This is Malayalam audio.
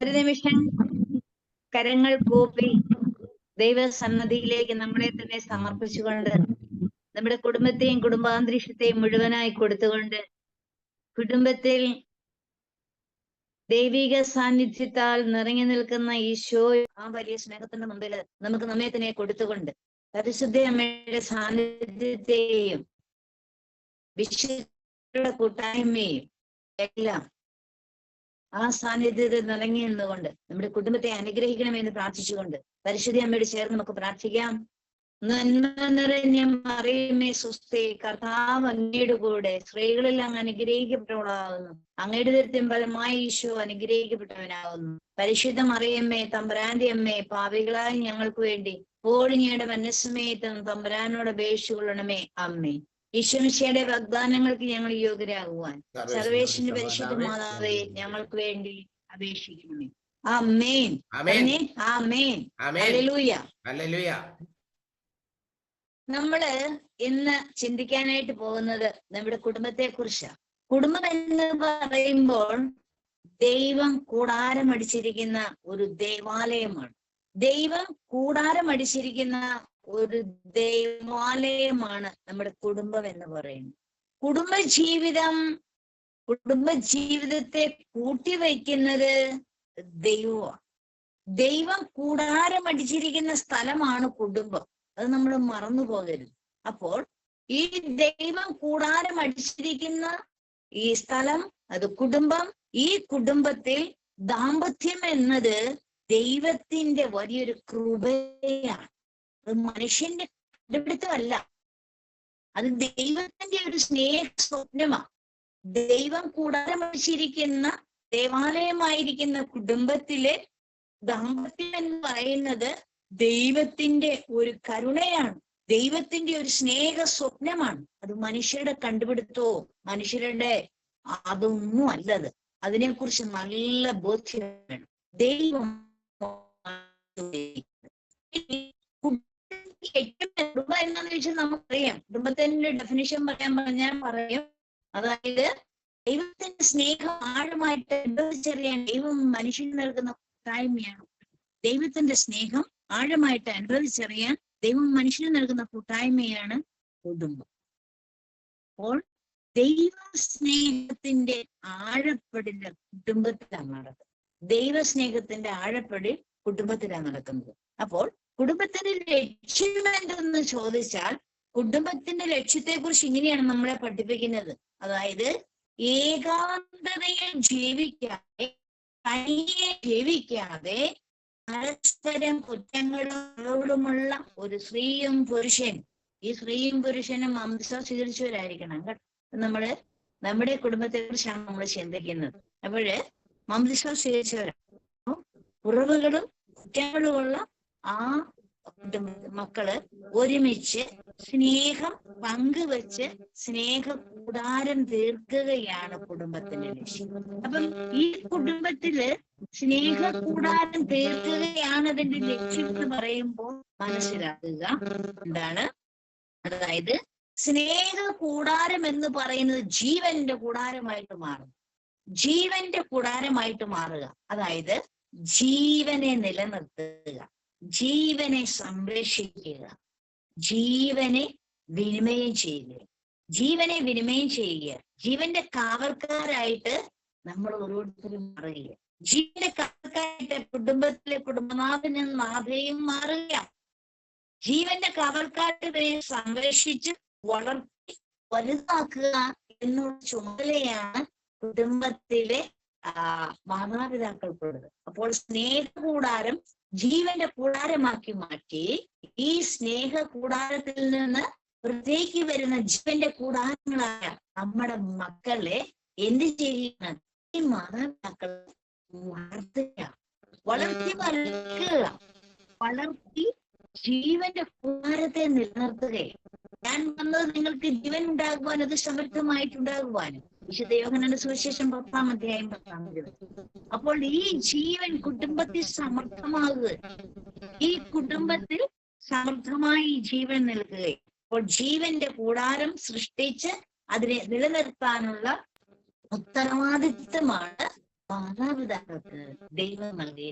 ഒരു നിമിഷം കരങ്ങൾ കൂപ്പി ദൈവസന്നദ്ധിയിലേക്ക് നമ്മളെ തന്നെ സമർപ്പിച്ചുകൊണ്ട് നമ്മുടെ കുടുംബത്തെയും കുടുംബാന്തരീക്ഷത്തെയും മുഴുവനായി കൊടുത്തുകൊണ്ട് കുടുംബത്തിൽ ദൈവിക സാന്നിധ്യത്താൽ നിറഞ്ഞു നിൽക്കുന്ന ഈശോ ആ വലിയ സ്നേഹത്തിന്റെ മുമ്പിൽ നമുക്ക് നമ്മെ തന്നെ കൊടുത്തുകൊണ്ട് പരിശുദ്ധ അമ്മയുടെ സാന്നിധ്യത്തെയും വിശുദ്ധ കൂട്ടായ്മയും എല്ലാം ആ സാന്നിധ്യത്തിൽ നിലങ്ങി നിന്നുകൊണ്ട് നമ്മുടെ കുടുംബത്തെ അനുഗ്രഹിക്കണമെന്ന് പ്രാർത്ഥിച്ചുകൊണ്ട് പരിശുദ്ധി അമ്മയോട് ചേർന്ന് നമുക്ക് പ്രാർത്ഥിക്കാം. നന്മ നിറഞ്ഞ മറിയമേ സുസ്ഥി കർത്താവ് അങ്ങയുടെ കൂടെ സ്ത്രീകളിൽ അങ്ങ് അനുഗ്രഹിക്കപ്പെട്ടവളാകുന്നു. അങ്ങയുടെ ദൃത്യം ഫലമായി ഈശോ അനുഗ്രഹിക്കപ്പെട്ടവനാകുന്നു. പരിശുദ്ധ മറിയമ്മേ തമ്പുരാന്റെ അമ്മേ പാവികളായ ഞങ്ങൾക്ക് വേണ്ടി പോളിഞ്ഞയുടെ മനസ്സമേത്തും തമ്പുരാനോട് അപേക്ഷിക്കൊള്ളണമേ അമ്മേ ഈശ്വമിശയുടെ വാഗ്ദാനങ്ങൾക്ക് ഞങ്ങൾ യോഗ്യരാകുവാൻ. സർവേശ്വരന്റെ പരിശുദ്ധ മാതാവേ ഞങ്ങൾക്ക് വേണ്ടി അപേക്ഷിക്കണമേ. ആമേൻ. മെയിൻ ഹല്ലേലൂയ. ഹല്ലേലൂയ. നമ്മൾ ഇന്ന് ചിന്തിക്കാനായിട്ട് പോകുന്നത് നമ്മുടെ കുടുംബത്തെ കുറിച്ചാണ് കുടുംബം എന്ന് പറയുമ്പോൾ ദൈവം കൂടാരമടിച്ചിരിക്കുന്ന ഒരു ദേവാലയമാണ്. ദൈവം കൂടാരം അടിച്ചിരിക്കുന്ന ഒരു ദൈവാലയമാണ് നമ്മുടെ കുടുംബം എന്ന് പറയുന്നത്. കുടുംബ ജീവിതം കുടുംബ ജീവിതത്തെ കൂട്ടിവയ്ക്കുന്നത് ദൈവമാണ്. ദൈവം കൂടാരം അടിച്ചിരിക്കുന്ന സ്ഥലമാണ് കുടുംബം. അത് നമ്മൾ മറന്നു പോകരുത് അപ്പോൾ ഈ ദൈവം കൂടാരം അടിച്ചിരിക്കുന്ന ഈ സ്ഥലം അത് കുടുംബം ഈ കുടുംബത്തിൽ ദാമ്പത്യം എന്നത് ദൈവത്തിന്റെ വലിയൊരു കൃപയാണ്. അത് മനുഷ്യന്റെ കണ്ടുപിടുത്തമല്ല അത് ദൈവത്തിന്റെ ഒരു സ്നേഹ സ്വപ്നമാണ് ദൈവം കൂടാരം അടിച്ചിരിക്കുന്ന ദേവാലയമായിരിക്കുന്ന കുടുംബത്തിലെ ദാമ്പത്യം എന്ന് പറയുന്നത് ദൈവത്തിന്റെ ഒരു കരുണയാണ്. ദൈവത്തിന്റെ ഒരു സ്നേഹ സ്വപ്നമാണ് അത് മനുഷ്യരുടെ കണ്ടുപിടുത്തോ മനുഷ്യരുടെ അതൊന്നും അല്ലത് അതിനെക്കുറിച്ച് നല്ല ബോധ്യം വേണം. ദൈവം കുടുംബം എന്താന്ന് ചോദിച്ചാൽ നമുക്കറിയാം കുടുംബത്തിന്റെ ഡെഫിനിഷൻ പറയാൻ പറഞ്ഞാൽ പറയും. അതായത് ദൈവത്തിന്റെ സ്നേഹം ആഴമായിട്ട് അനുഭവിച്ചറിയാൻ ദൈവം മനുഷ്യന് നൽകുന്ന കൂട്ടായ്മയാണ്. ദൈവത്തിന്റെ സ്നേഹം ആഴമായിട്ട് അനുഭവിച്ചറിയാൻ ദൈവം മനുഷ്യന് നൽകുന്ന കൂട്ടായ്മയാണ് കുടുംബം. അപ്പോൾ ദൈവ സ്നേഹത്തിന്റെ ആഴപ്പെടില്ല കുടുംബത്തിലാണ് ദൈവ സ്നേഹത്തിന്റെ ആഴപ്പെടി കുടുംബത്തിലാണ് നടക്കുന്നത്. അപ്പോൾ കുടുംബത്തിന്റെ ലക്ഷ്യം എന്തെന്ന് ചോദിച്ചാൽ കുടുംബത്തിന്റെ ലക്ഷ്യത്തെ കുറിച്ച് ഇങ്ങനെയാണ് നമ്മളെ പഠിപ്പിക്കുന്നത്. അതായത് ഏകാന്തതയിൽ ജീവിക്കാതെ തനിയെ ജീവിക്കാതെ പരസ്പരം കുറ്റങ്ങളോടുമുള്ള ഒരു സ്ത്രീയും പുരുഷൻ ഈ സ്ത്രീയും പുരുഷനും അംശ സ്വീകരിച്ചവരായിരിക്കണം കേട്ടോ. നമ്മൾ നമ്മുടെ കുടുംബത്തെ കുറിച്ചാണ് നമ്മൾ ചിന്തിക്കുന്നത്. അപ്പോഴ് മംസ സ്വീകരിച്ചവരാണ്. കുറവുകളും കുറ്റങ്ങളുമുള്ള ആ മക്കൾ ഒരുമിച്ച് സ്നേഹം പങ്കുവെച്ച് സ്നേഹ കൂടാരം തീർക്കുകയാണ് കുടുംബത്തിന്റെ ലക്ഷ്യം. അപ്പം ഈ കുടുംബത്തിൽ സ്നേഹ കൂടാരം തീർക്കുകയാണ് അതിന്റെ ലക്ഷ്യം എന്ന് പറയുമ്പോൾ മനസ്സിലാക്കുക എന്താണ്? അതായത് സ്നേഹ കൂടാരം എന്ന് പറയുന്നത് ജീവന്റെ കൂടാരമായിട്ട് മാറും. ജീവന്റെ കൂടാരമായിട്ട് മാറുക. അതായത് ജീവനെ നിലനിർത്തുക ജീവനെ സംരക്ഷിക്കുക ജീവനെ വിനിമയം ചെയ്യുക. ജീവനെ വിനിമയം ചെയ്യുക. ജീവന്റെ കാവൽക്കാരായിട്ട് നമ്മൾ ഓരോരുത്തരും മാറുക ജീവന്റെ കാവൽക്കാരായിട്ട് കുടുംബത്തിലെ കുടുംബനാഥനും നാഥയും മാറുക ജീവന്റെ കാവൽക്കാരെ സംരക്ഷിച്ച് വളർത്തി വലുതാക്കുക എന്നുള്ള ചുമതലയാണ് കുടുംബത്തിലെ ആ മാതാപിതാക്കൾക്കുള്ളത്. അപ്പോൾ സ്നേഹകൂടാരം ജീവന്റെ കൂടാരമാക്കി മാറ്റി ഈ സ്നേഹ കൂടാരത്തിൽ നിന്ന് പുറത്തേക്ക് വരുന്ന ജീവന്റെ കൂടാരങ്ങളായ നമ്മുടെ മക്കളെ എന്ത് ചെയ്യുന്ന ഈ മാതാപിതാക്കൾ വളർത്തുക വളർത്തി വളർത്തുക വളർത്തി ജീവന്റെ കൂടാരത്തെ നിലനിർത്തുകയാണ്. ഞാൻ വന്നത് നിങ്ങൾക്ക് ജീവൻ ഉണ്ടാകുവാനും അത് സമൃദ്ധമായിട്ടുണ്ടാകുവാനും. വിശുദ്ധ യോഹനന്റെ സുവിശേഷം പത്താം അധ്യായം പത്താം അപ്പോൾ ഈ ജീവൻ കുടുംബത്തിൽ സമർത്ഥമാകുക ഈ കുടുംബത്തിൽ സമർത്ഥമായി ജീവൻ നൽകുകയും അപ്പോൾ ജീവന്റെ കൂടാരം സൃഷ്ടിച്ച് അതിനെ നിലനിർത്താനുള്ള ഉത്തരവാദിത്വമാണ് മാതാപിതാക്കൾക്ക് ദൈവം നൽകി